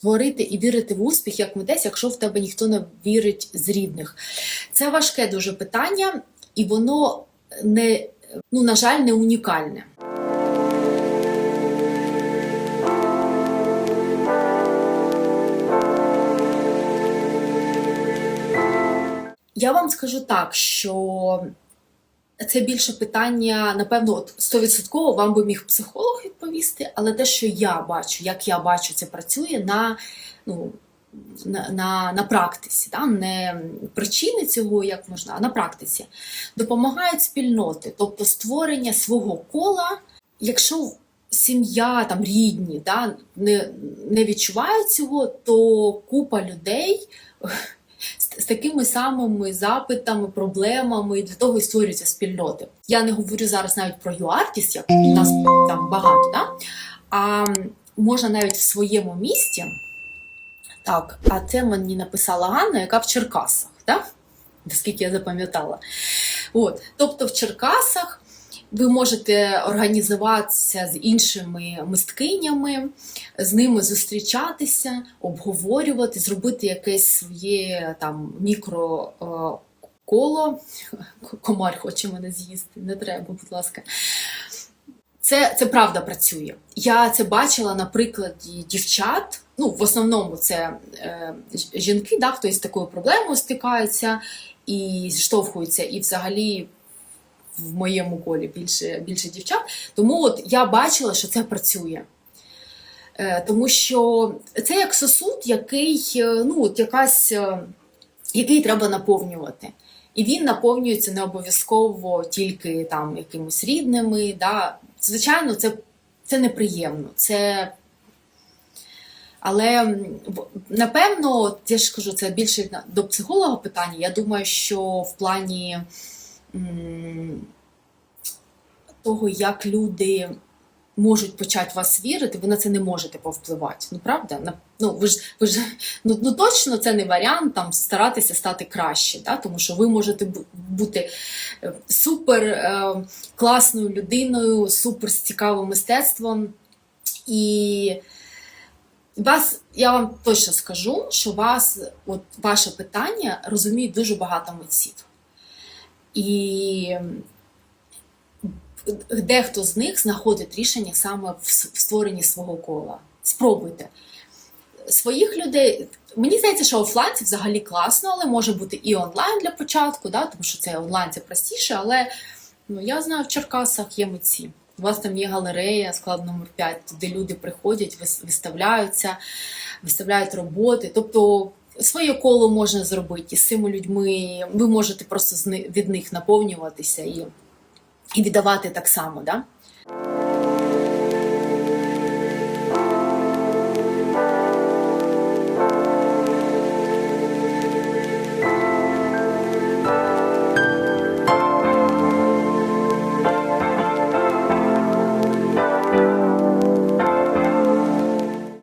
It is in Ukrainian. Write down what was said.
творити і вірити в успіх як митець, якщо в тебе ніхто не вірить з рідних? Це важке дуже питання, і воно не, ну, на жаль, не унікальне. Я вам скажу так, що це більше питання, напевно, от 100% вам би міг психолог відповісти, але те, що я бачу, як я бачу, це працює на, ну, на, на, на практиці, да? не причини цього, як можна, а на практиці. Допомагають спільноти, тобто створення свого кола, якщо сім'я, там рідні да, не, не відчувають цього, то купа людей з, такими самими запитами, проблемами, і для того і створюються спільноти. Я не говорю зараз навіть про юартість, як у нас там багато, да? а можна навіть в своєму місті. Так, а це мені написала Ганна, яка в Черкасах, да? наскільки я запам'ятала. От, тобто в Черкасах ви можете організуватися з іншими мисткинями, з ними зустрічатися, обговорювати, зробити якесь своє там мікро е, коло. Комар хоче мене з'їсти, не треба, будь ласка. Це, це правда працює. Я це бачила на прикладі дівчат. Ну, в основному це е, жінки, да, хто із такою проблемою стикаються і зіштовхуються, і взагалі в моєму колі більше, більше дівчат. Тому от я бачила, що це працює. Е, тому що це як сосуд, який, е, ну, от якась, е, який треба наповнювати. І він наповнюється не обов'язково тільки там якимось рідними. Да. Звичайно, це, це неприємно. Це... Але напевно, я ж кажу, це більше до психолога питання. Я думаю, що в плані того, як люди можуть почати вас вірити, ви на це не можете повпливати. Ну правда? Ну ви ж ви ж ну, ну точно це не варіант там старатися стати краще, да? тому що ви можете бути е, супер е, класною людиною, супер з цікавим мистецтвом. І вас, я вам точно скажу, що вас, от ваше питання розуміють дуже багато митців. І дехто з них знаходить рішення саме в створенні свого кола. Спробуйте. Своїх людей, мені здається, що офлайн це взагалі класно, але може бути і онлайн для початку, да? тому що це онлайн це простіше, але ну, я знаю, в Черкасах є митці. У вас там є галерея, склад номер 5, де люди приходять, виставляються, виставляють роботи. Тобто своє коло можна зробити з цими людьми. Ви можете просто від них наповнюватися і, і віддавати так само. Да?